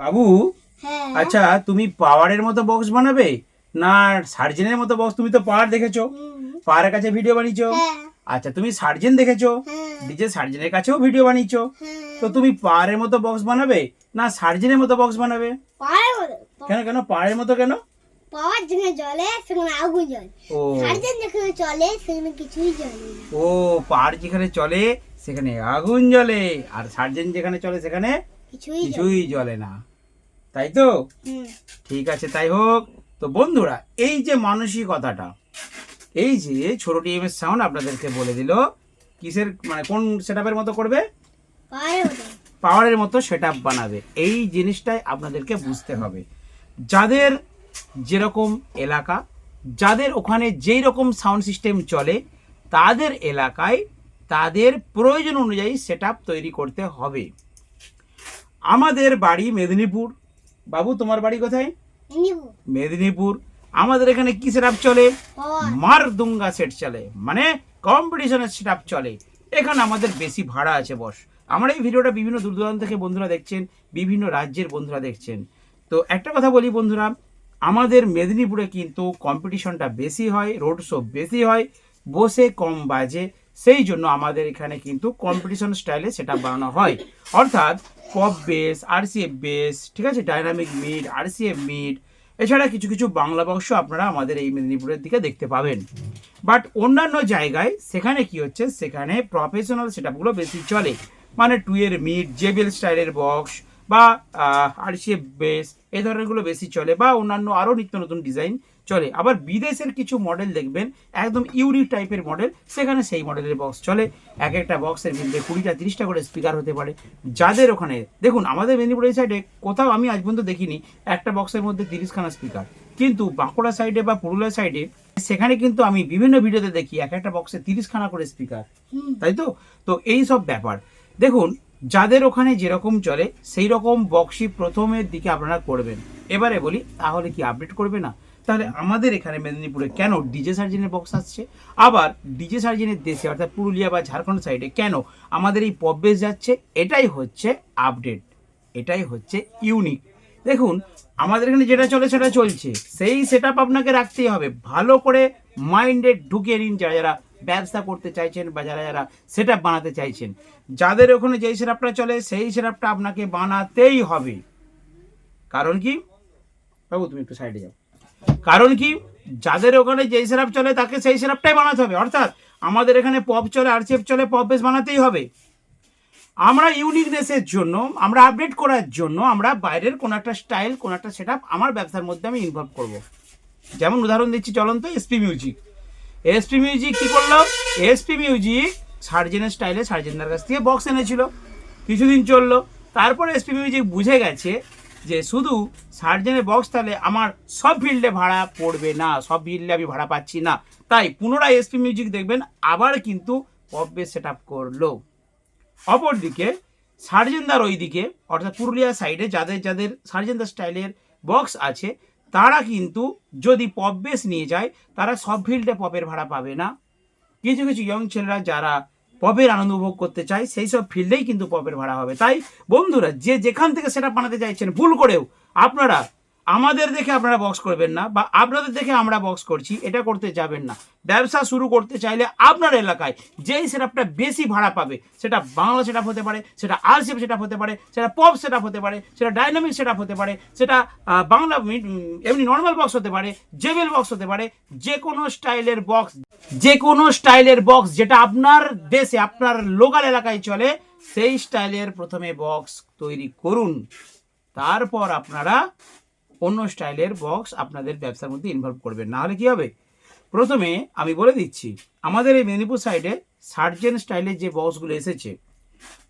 বাবু? হ্যাঁ। আচ্ছা তুমি পাওয়ারের মতো বক্স বানাবে? না সার্জেনের মতো বক্স তুমি তো পাওয়ার দেখেছ? পাওয়ারের কাছে ভিডিও বানিয়েছো? হ্যাঁ। আচ্ছা তুমি সার্জেন দেখেছ? হ্যাঁ। ডিজে সার্জেনের কাছেও ভিডিও বানিয়েছো? হ্যাঁ। তো তুমি পাওয়ারের মতো বক্স বানাবে? না সার্জেনের মতো বক্স বানাবে? কেন কেন? পাওয়ারের মতো কেন? পাওয়ার যেখানে জলে সেখানে আগুন জ্বলে। ও। সার্জেন যেখানে চলে সেখানে কিছুই জ্বলে ও পাওয়ার যেখানে চলে সেখানে আগুন জ্বলে। আর সার্জেন যেখানে চলে সেখানে কিছুই জ্বলে না। তাই তো? ঠিক আছে তাই হোক। তো বন্ধুরা এই যে মানসিকতাটা এই যে ছোট টিএমএস সাউন্ড আপনাদেরকে বলে দিল কিসের মানে কোন সেটআপের মতো করবে? পাওয়ারের মতো। সেটআপ বানাবে। এই জিনিসটাই আপনাদেরকে বুঝতে হবে। যাদের যেরকম এলাকা যাদের ওখানে যেই রকম সাউন্ড সিস্টেম চলে তাদের এলাকায় তাদের প্রয়োজন অনুযায়ী সেটআপ তৈরি করতে হবে। আমাদের বাড়ি মেদিনীপুর। বাবু তোমার বাড়ি কোথায়? মেদিনীপুর। আমাদের এখানে কি সেট চলে? মারদুঙ্গা সেট চলে। মানে কম্পিটিশনের সেট চলে। এখানে আমাদের বেশি ভাড়া আছে বস। আমার এই ভিডিওটা বিভিন্ন দূর দূরান্ত থেকে বন্ধুরা দেখছেন বিভিন্ন রাজ্যের বন্ধুরা দেখছেন। তো একটা কথা বলি বন্ধুরা আমাদের মেদিনীপুরে কিন্তু কম্পিটিশনটা বেশি হয় রোড শো বেশি হয় বসে কম বাজে। সেই জন্য আমাদের এখানে কিন্তু কম্পিটিশন স্টাইলে সেটা বানানো হয়। অর্থাৎ পপ বেস আরসিএফ বেস ঠিক আছে? ডাইনামিক মিড আরসিএফ মিড এছাড়া কিছু কিছু বাংলা বক্স আপনারা আমাদের এই মেদিনীপুরের দিকে দেখতে পাবেন। বাট অন্যান্য জায়গায় সেখানে কি হচ্ছে? সেখানে প্রফেশনাল সেটআপগুলো বেশি চলে। মানে টু এর মিড জেবেল স্টাইলের বক্স বা আরসিএফ বেস এই ধরনেরগুলো বেশি চলে বা অন্যান্য আরও নিত্য নতুন ডিজাইন চলে। আবার বিদেশের কিছু মডেল দেখবেন একদম ইউনিক টাইপের মডেল সেখানে সেই মডেলের বক্স চলে। এক একটা বক্সের মধ্যে কুড়িটা তিরিশটা করে স্পিকার হতে পারে। যাদের ওখানে দেখুন আমাদের মেদিনীপুরের সাইডে কোথাও আমি আজ পর্যন্ত দেখিনি একটা বক্সের মধ্যে তিরিশখানা স্পিকার কিন্তু বাঁকুড়া সাইডে বা পুরুলিয়া সাইডে সেখানে কিন্তু আমি বিভিন্ন ভিডিওতে দেখি এক একটা বক্সে তিরিশখানা করে স্পিকার তাই তো? তো এই সব ব্যাপার। দেখুন যাদের ওখানে যেরকম চলে সেই রকম বক্সই প্রথমের দিকে আপনারা করবেন। এবারে বলি তাহলে কি আপডেট করবে না? তাহলে আমাদের এখানে মেদিনীপুরে কেন ডিজে সার্জেনের বক্স আসছে? আবার ডিজে সার্জেনের দেশে, অর্থাৎ পুরুলিয়া বা ঝাড়খণ্ড সাইডে কেন আমাদের এই পপ বেস যাচ্ছে? এটাই হচ্ছে আপডেট এটাই হচ্ছে ইউনিক দেখুন, আমাদের এখানে যেটা চলে সেটা চলছে। সেই সেট আপনাকে রাখতেই হবে। ভালো করে মাইন্ডে ঢুকিয়ে নিন যারা যারা ব্যবসা করতে চাইছেন বা যারা যারা সেট বানাতে চাইছেন। যাদের ওখানে যেই সেট চলে, সেই সেট আপনাকে বানাতেই হবে। কারণ কি? বাবু, তুমি একটু সাইডে যাও। কারণ কি? যাদের ওখানে যেই সেট চলে, তাকে সেই সেটআপটাই বানাতে হবে। অর্থাৎ আমাদের এখানে পপ চলে আরসিএফ চলে, পপ বেস বানাতেই হবে। আমরা ইউনিকনেসের জন্য, আমরা আপডেট করার জন্য, আমরা বাইরের কোনো একটা স্টাইল কোনো একটা সেট আমার ব্যবসার মধ্যে আমি ইনভলভ করব। যেমন উদাহরণ দিচ্ছি চলন্ত এসপি মিউজিক এসপি মিউজিক কী করল? এসপি মিউজিক সার্জেনের স্টাইলে সার্জেনদার কাছ থেকে বক্স এনেছিল। কিছুদিন চলল। তারপরে এসপি মিউজিক বুঝে গেছে যে শুধু সার্জেনের বক্স তাহলে আমার সব ফিল্ডে ভাড়া পড়বে না, সব ফিল্ডে আমি ভাড়া পাচ্ছি না। তাই পুনরায় এসপি মিউজিক দেখবেন, আবার কিন্তু পপ বেস সেট আপ করল। অপরদিকে সার্জেনদার ওইদিকে, অর্থাৎ পুরুলিয়া সাইডে যাদের যাদের সার্জেনদার স্টাইলের বক্স আছে, তারা কিন্তু যদি পপ বেস নিয়ে যায়, তারা সব ফিল্ডে পপের ভাড়া পাবে না। কিছু কিছু ইয়ং ছেলেরা যারা পপের আনন্দ উপভোগ করতে চাই, সেই সব ফিল্ডেই কিন্তু পপের ভাড়া হবে। তাই বন্ধুরা, যে যেখান থেকে সেটা বানাতে চাইছেন, ভুল করেও আপনারা আমাদের দেখে আপনারা বক্স করবেন না বা আপনাদের দেখে আমরা বক্স করছি, এটা করতে যাবেন না। ব্যবসা শুরু করতে চাইলে আপনার এলাকায় যেই সেটআপটা বেশি ভাড়া পাবে, সেটা বাংলা সেটআপ হতে পারে, সেটা আরসিএফ সেটআপ হতে পারে, সেটা পপ সেটআপ হতে পারে, সেটা ডাইনামিক সেটআপ হতে পারে, সেটা বাংলা এমনি নর্মাল বক্স হতে পারে জেবেল বক্স হতে পারে যে কোনো স্টাইলের বক্স যে কোনো স্টাইলের বক্স যেটা আপনার দেশে, আপনার লোকাল এলাকায় চলে, সেই স্টাইলের প্রথমে বক্স তৈরি করুন। তারপর আপনারা অন্য স্টাইলের বক্স আপনাদের ব্যবসার মধ্যে ইনভলভ করবেন না হলে কি হবে? প্রথমে আমি বলে দিচ্ছি, আমাদের এই মেদিনীপুর সাইডে সার্জেন স্টাইলের যে বক্সগুলো এসেছে,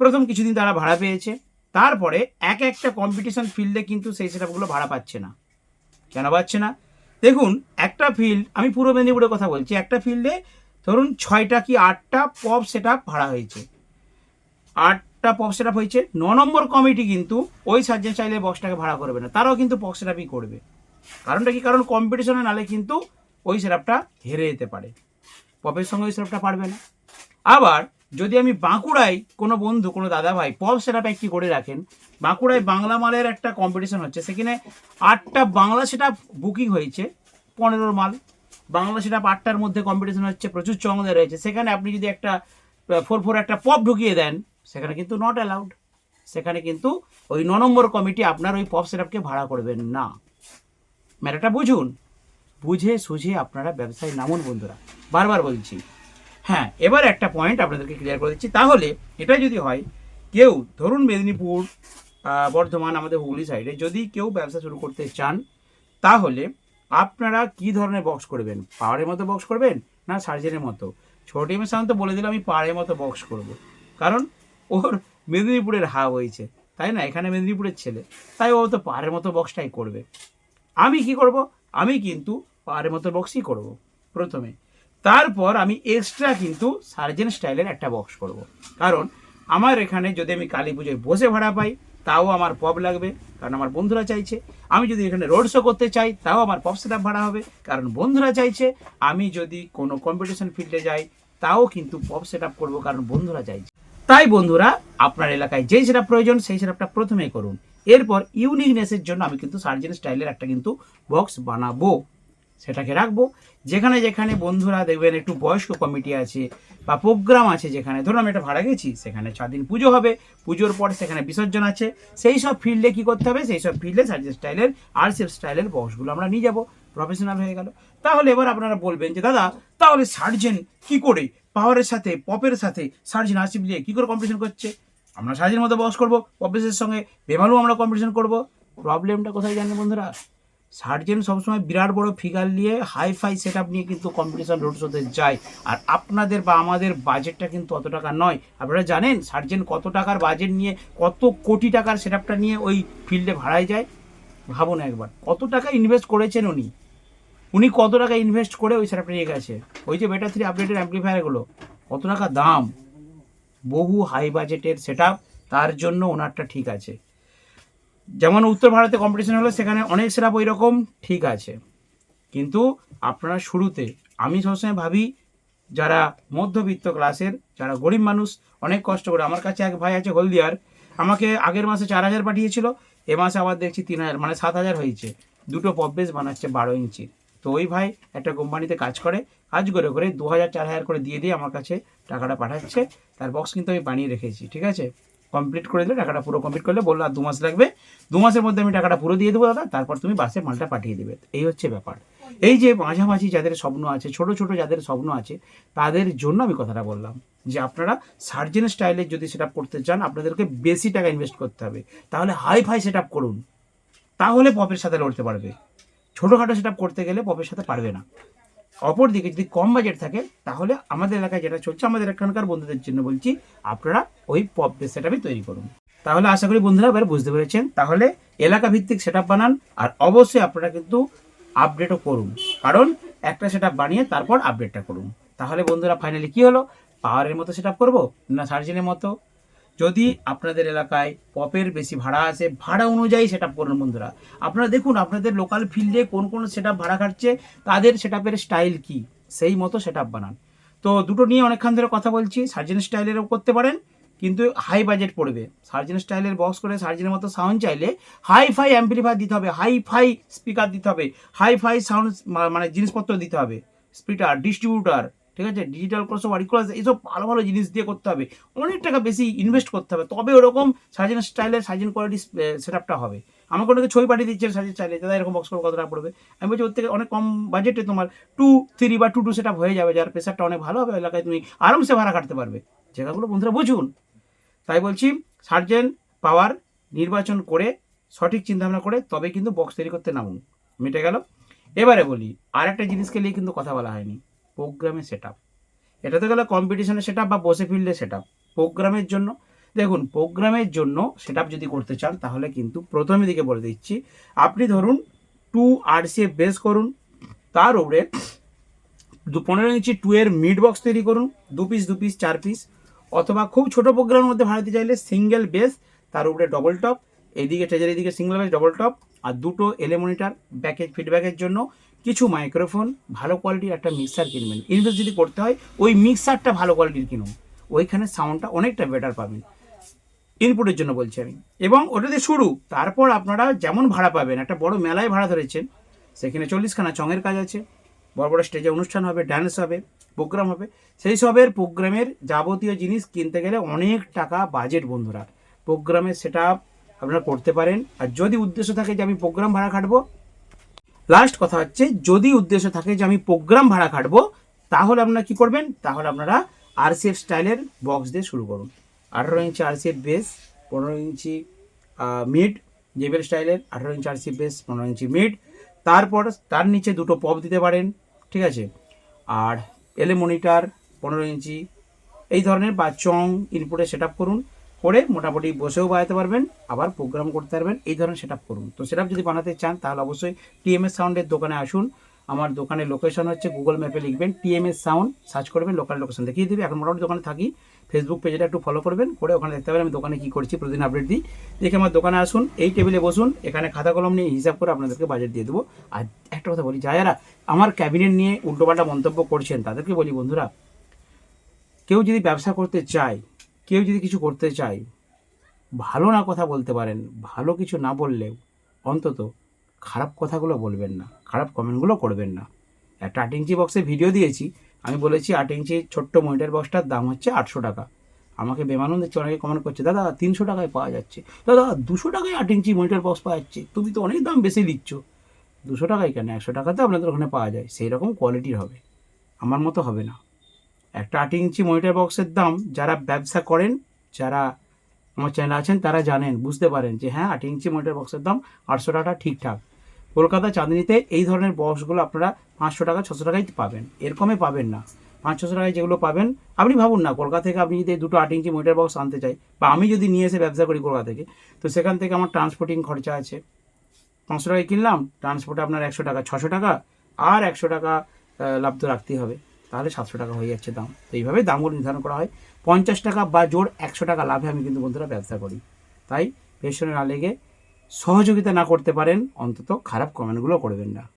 প্রথম কিছুদিন তারা ভাড়া পেয়েছে, তারপরে এক একটা কম্পিটিশন ফিল্ডে কিন্তু সেই সেটআপগুলো ভাড়া পাচ্ছে না। কেন পাচ্ছে না? দেখুন, একটা ফিল্ড আমি পুরো মেদিনীপুরের কথা বলছি, একটা ফিল্ডে ধরুন ছয়টা কি আটটা পপ সেটআপ ভাড়া হয়েছে। আটটা পপ সেটআপ হয়েছে। ন নম্বর কমিটি কিন্তু ওই সার্জেন চাইলে বক্সটাকে ভাড়া করবে না। তারাও কিন্তু পপ সেটআপই করবে। কারণটা কি? কারণ কম্পিটিশনে নালে কিন্তু ওই সেটআপটা হেরে যেতে পারে। পপের সঙ্গে ওই সেটআপটা পারবে না। আবার যদি আমি বাঁকুড়ায় কোনো বন্ধু, কোনো দাদা ভাই পপ সেট একটি করে রাখেন, বাঁকুড়ায় বাংলা মালের একটা কম্পিটিশন হচ্ছে। সেখানে আটটা বাংলা সেট বুকিং হয়েছে, পনেরোর মাল। বাংলা সেট আটটার মধ্যে কম্পিটিশন হচ্ছে, প্রচুর চমদে রয়েছে সেখানে আপনি যদি একটা ফোর ফোর একটা পপ ঢুকিয়ে দেন সেখানে কিন্তু নট অ্যালাউড সেখানে কিন্তু ওই ন নম্বর কমিটি আপনার ওই পপ সেটআপকে ভাড়া করবেন না। ম্যাটারটা বুঝুন। বুঝে সুঝে আপনারা ব্যবসায় নামুন বন্ধুরা। বারবার বলছি। হ্যাঁ এবার একটা পয়েন্ট আপনাদেরকে ক্লিয়ার করে দিচ্ছি। তাহলে এটা যদি হয়, কেউ, ধরুন মেদিনীপুর বর্ধমান, আমাদের হুগলি সাইডে যদি কেউ ব্যবসা শুরু করতে চান, তাহলে আপনারা কি ধরনের বক্স করবেন? পাওয়ারের মতো বক্স করবেন না সার্জেনের মতো? ছোট এমের সাধারণত বলে দিলে আমি পাহাড়ের মতো বক্স করব। কারণ ওর মেদিনীপুরের হাব হয়েছে তাই না? এখানে মেদিনীপুরের ছেলে। তাই ও তো পাহাড়ের মতো বক্সটাই করবে। আমি কি করব? আমি কিন্তু পাহাড়ের মতো বক্সই করব, প্রথমে। তারপর আমি এক্সট্রা কিন্তু সার্জেন স্টাইলের একটা বক্স করব। কারণ আমার এখানে যদি আমি কালী পুজোয় বসে ভাড়া পাই, তাও আমার পপ লাগবে, কারণ আমার বন্ধুরা চাইছে। আমি যদি এখানে রোড শো করতে চাই, তাও আমার পপ সেট ভাড়া হবে। কারণ বন্ধুরা চাইছে, আমি যদি কোনো কম্পিটিশন ফিল্ডে যাই, তাও কিন্তু পপ সেট আপ করব, কারণ বন্ধুরা চাইছে। তাই বন্ধুরা, আপনার এলাকায় যেই সেট প্রয়োজন, সেই সেট প্রথমে করুন। এরপর ইউনিকনেসের জন্য আমি কিন্তু সার্জেন স্টাইলের একটা কিন্তু বক্স বানাবো। সেটাকে রাখব। যেখানে যেখানে বন্ধুরা দেখবেন একটু বয়স্ক কমিটি আছে বা প্রোগ্রাম আছে যেখানে, ধরুন আমি একটা ভাড়া গেছি, সেখানে ছ দিন পুজো হবে, পুজোর পর সেখানে বিসর্জন আছে, সেই সব ফিল্ডে কী করতে হবে? সেই সব ফিল্ডে সার্জেন স্টাইলের আর সেফ স্টাইলের বক্সগুলো আমরা নিয়ে যাব। প্রফেশনাল হয়ে গেল। তাহলে এবার আপনারা বলবেন যে, দাদা, তাহলে সার্জেন কি করে পাওয়ারের সাথে, পপের সাথে সার্জেন আরসিপ দিয়ে কী করে কম্পিটিশন করছে? আমরা সার্জের মতো বস করব, পপেসের সঙ্গে বেমালু আমরা কম্পিটিশন করব। প্রবলেমটা কোথায় জানেন বন্ধুরা? সার্জেন সবসময় বিরাট বড় ফিগার নিয়ে হাই ফাই সেট নিয়ে কিন্তু কম্পিটিশন রোড শোতে যায়। আর আপনাদের বা আমাদের বাজেটটা কিন্তু অত টাকা নয়। আপনারা জানেন সার্জেন কত টাকার বাজেট নিয়ে, কত কোটি টাকার সেট নিয়ে ওই ফিল্ডে ভাড়ায় যায়? ভাবুন একবার। কত টাকা ইনভেস্ট করেছেন উনি? উনি কত টাকা ইনভেস্ট করে ওই সেটআপটা নিয়ে গেছে? ওই যে বেটা থ্রি আপডেটেড অ্যাম্পলিফায়ারগুলো কত টাকা দাম? বহু হাই বাজেটের সেট তার জন্য ওনারটা ঠিক আছে। যেমন উত্তর ভারতে কম্পিটিশন হলো সেখানে অনেক সেরাপ ওই রকম ঠিক আছে। কিন্তু আপনারা শুরুতে, আমি সবসময় ভাবি, যারা মধ্যবিত্ত ক্লাসের যারা গরিব মানুষ, অনেক কষ্ট করে, আমার কাছে এক ভাই আছে হলদিয়ার, আমাকে আগের মাসে চার হাজার পাঠিয়েছিল, এ মাসে আবার দেখছি তিন হাজার মানে সাত হাজার হয়েছে। দুটো পপ বেস বানাচ্ছে বারো ইঞ্চির। তো ওই ভাই একটা কোম্পানিতে কাজ করে কাজ করে করে দু হাজার চার হাজার করে দিয়ে দিয়ে আমার কাছে টাকাটা পাঠাচ্ছে। তার বক্স কিন্তু আমি বানিয়ে রেখেছি, ঠিক আছে? কমপ্লিট করে দিলে টাকাটা পুরো কমপ্লিট করলে বলল, আর দু মাস লাগবে। দু মাসের মধ্যে আমি টাকাটা পুরো দিয়ে দেবো দাদা, তারপর তুমি বাসে মালটা পাঠিয়ে দেবে। এই হচ্ছে ব্যাপার। এই যে মাঝামাঝি যাদের স্বপ্ন আছে, ছোট ছোট যাদের স্বপ্ন আছে, তাদের জন্য আমি কথাটা বললাম যে আপনারা সার্জেন স্টাইলের যদি সেট করতে চান, আপনাদেরকে বেশি টাকা ইনভেস্ট করতে হবে। তাহলে হাই ফাই সেট করুন। তাহলে পপের সাথে লড়তে পারবে। ছোটোখাটো সেট করতে গেলে পপের সাথে পারবে না। অপরদিকে যদি কম বাজেট থাকে, তাহলে আমাদের এলাকায় যেটা চলছে, আমাদের এখানকার বন্ধুদের জন্য বলছি, আপনারা ওই পপ সেটআপই তৈরি করুন। তাহলে আশা করি বন্ধুরা এবার বুঝতে পেরেছেন। তাহলে এলাকা ভিত্তিক সেটআপ বানান, আর অবশ্যই আপনারা কিন্তু আপডেটও করুন। কারণ একটা সেটআপ বানিয়ে তারপর আপডেটটা করুন। তাহলে বন্ধুরা ফাইনালি কি হলো? পাওয়ারের মতো সেটআপ করব, না সার্জিনের মতো? যদি আপনাদের এলাকায় পপের বেশি ভাড়া আছে, ভাড়া অনুযায়ী সেট আপ করুন বন্ধুরা। আপনারা দেখুন, আপনাদের লোকাল ফিল্ডে কোন কোন সেট ভাড়া খাটছে, তাদের সেট স্টাইল কি? সেই মতো সেট বানান। তো দুটো নিয়ে অনেকক্ষণ ধরে কথা বলছি সার্জেন স্টাইলেরও করতে পারেন, কিন্তু হাই বাজেট পড়বে। সার্জেন স্টাইলের বক্স করে সার্জেনের মতো সাউন্ড চাইলে হাই ফাই অ্যাম্পলিফায়ার দিতে হবে হাই ফাই স্পিকার দিতে হবে হাই ফাই সাউন্ড মানে জিনিসপত্র দিতে হবে স্পিকার ডিস্ট্রিবিউটার ঠিক আছে? ডিজিটাল ক্রস ওভার ইকুয়াল এইসব ভালো ভালো জিনিস দিয়ে করতে হবে। অনেক টাকা বেশি ইনভেস্ট করতে হবে। তবে ওরকম সার্জেন স্টাইলের সার্জেন কোয়ালিটি সেট আপটা হবে। আমাকে অনেকে ছবি পাঠিয়ে দিচ্ছে সার্জেন স্টাইলে দাদা, এরকম বক্স করে কত টাকা পড়বে? আমি বলছি, ওর থেকে অনেক কম বাজেটে তোমার টু থ্রি বা টু টু সেট হয়ে যাবে, যার প্রেশারটা অনেক ভালো হবে, এলাকায় তুমি আরামসে ভাড়া কাটতে পারবে। জায়গাগুলো বন্ধুরা বুঝুন। তাই বলছি সার্জেন পাওয়ার নির্বাচন করে, সঠিক চিন্তাভাবনা করে, তবে কিন্তু বক্স তৈরি করতে নামুন। মিটে গেল। এবারে বলি আর একটা জিনিসকে নিয়ে কিন্তু কথা বলা হয়নি। প্রোগ্রামে সেট আপ এটা তো গেলো কম্পিটিশনের সেট বা বসে ফিল্ডে সেট আপ প্রোগ্রামের জন্য, দেখুন, প্রোগ্রামের জন্য সেট যদি করতে চান, তাহলে কিন্তু প্রথমে দিকে বলে দিচ্ছি, আপনি ধরুন টু আর সি বেস করুন, তার উপরে দু পনেরো ইঞ্চি টু এর মিড বক্স তৈরি করুন, দু পিস দু পিস চার পিস অথবা খুব ছোট প্রোগ্রামের মধ্যে ভাড়াতে চাইলে সিঙ্গেল বেস তার উপরে ডবল টপ এদিকে ট্রেজার এইদিকে সিঙ্গেল বেস ডবল টপ আর দুটো এলে মনিটার ব্যাকেজ ফিডব্যাকের জন্য কিছু মাইক্রোফোন ভালো কোয়ালিটির একটা মিক্সার কিনবেন ইনভেস্ট যদি করতে হয়, ওই মিক্সারটা ভালো কোয়ালিটির কিনুন। ওইখানে সাউন্ডটা অনেকটা বেটার পাবেন। ইনপুটের জন্য বলছি আমি। এবং ওটাতে শুরু, তারপর আপনারা যেমন ভাড়া পাবেন, একটা বড় মেলায় ভাড়া ধরেছেন, সেখানে চল্লিশখানা চঙের কাজ আছে। বড় বড় স্টেজে অনুষ্ঠান হবে ড্যান্স হবে প্রোগ্রাম হবে। সেই সবের প্রোগ্রামের যাবতীয় জিনিস কিনতে গেলে অনেক টাকা বাজেট বন্ধুরা। প্রোগ্রামের সেটা আপনারা করতে পারেন। আর যদি উদ্দেশ্য থাকে যে আমি প্রোগ্রাম ভাড়া খাটবো লাস্ট কথা হচ্ছে, যদি উদ্দেশ্য থাকে যে আমি প্রোগ্রাম ভাড়া খাটবো, তাহলে আপনারা কি করবেন? তাহলে আপনারা আরসিএফ স্টাইলের বক্স দিয়ে শুরু করুন। আঠারো ইঞ্চি আরসিএফ বেস পনেরো ইঞ্চি মিড জেবেল স্টাইলের আঠারো ইঞ্চি আরসিএফ বেস পনেরো ইঞ্চি মিড তারপর তার নিচে দুটো পপ দিতে পারেন, ঠিক আছে? আর এলে মনিটার পনেরো ইঞ্চি, এই ধরনের বা চং ইনপুটে সেট করুন। করে মোটামুটি বসেও বাজাতে পারবেন, আবার প্রোগ্রাম করতে পারবেন, এই ধরনের সেট করুন। তো সেট যদি বানাতে চান, তাহলে অবশ্যই টিএমএস সাউন্ডের দোকানে আসুন। আমার দোকানের লোকেশন হচ্ছে গুগল ম্যাপে লিখবেন টিএমএস সাউন্ড সার্চ করবেন লোকাল লোকেশন দেখিয়ে দেবে। এখন মোটামুটি দোকানে থাকি ফেসবুক পেজটা একটু ফলো করবেন, করে ওখানে দেখতে পাবেন আমি দোকানে কী করছি, প্রতিদিন আপডেট দিই। দেখে আমার দোকানে আসুন, এই টেবিলে বসুন, এখানে খাতা কলম নিয়ে হিসাব করে আপনাদেরকে বাজেট দিয়ে দেবো। আর একটা কথা বলি, যারা আমার ক্যাবিনেট নিয়ে উল্টোপাল্টা মন্তব্য করছেন, তাদেরকে বলি বন্ধুরা, কেউ যদি ব্যবসা করতে চায় কেউ যদি কিছু করতে চায়, ভালো না কথা বলতে পারেন, ভালো কিছু না বললেও অন্তত খারাপ কথাগুলো বলবেন না, খারাপ কমেন্টগুলো করবেন না। একটা আট ইঞ্চি বক্সে ভিডিও দিয়েছি। আমি বলেছি আট ইঞ্চি ছোট্ট মনিটার বক্সটার দাম হচ্ছে আটশো টাকা। আমাকে বেমানন্দ অনেকে কমেন্ট করছে, দাদা, তিনশো টাকায় পাওয়া যাচ্ছে। দাদা, দুশো টাকায় আট ইঞ্চি মনিটার বক্স পাওয়া যাচ্ছে। তুমি তো অনেক দাম বেশি দিচ্ছ দুশো টাকায় কেন? একশো টাকাতে আপনাদের ওখানে পাওয়া যায়। সেই রকম কোয়ালিটির হবে। আমার মতো হবে না। একটা আট ইঞ্চি মনিটার বক্সের দাম যারা ব্যবসা করেন, যারা আমার চ্যানেল আছেন, তারা জানেন, বুঝতে পারেন যে হ্যাঁ আট ইঞ্চি মনিটার বক্সের দাম আটশো টাকা ঠিকঠাক। কলকাতা, চাঁদনিতে এই ধরনের বক্সগুলো আপনারা পাঁচশো টাকা, ছশো টাকায় পাবেন। এরকমে পাবেন না। পাঁচ ছশো টাকায় যেগুলো পাবেন, আপনি ভাবুন না, কলকাতা থেকে আপনি যদি দুটো আট ইঞ্চি মনিটার বক্স আনতে চাই, বা আমি যদি নিয়ে এসে ব্যবসা করি কলকাতা থেকে, তো সেখান থেকে আমার ট্রান্সপোর্টিং খরচা আছে। পাঁচশো টাকায় কিনলাম ট্রান্সপোর্টে আপনার একশো টাকা, ছশো টাকা, আর একশো টাকা লাভ তো রাখতেই হবে। তাহলে সাতশো টাকা হয়ে যাচ্ছে দাম। তো এইভাবে দামগুলো নির্ধারণ করা হয়। পঞ্চাশ টাকা বা জোর একশো টাকা লাভে আমি কিন্তু বন্ধুরা ব্যবসা করি। তাই পেশনের না লেগে সহযোগিতা না করতে পারেন, অন্তত খারাপ কমেন্টগুলো করবেন না।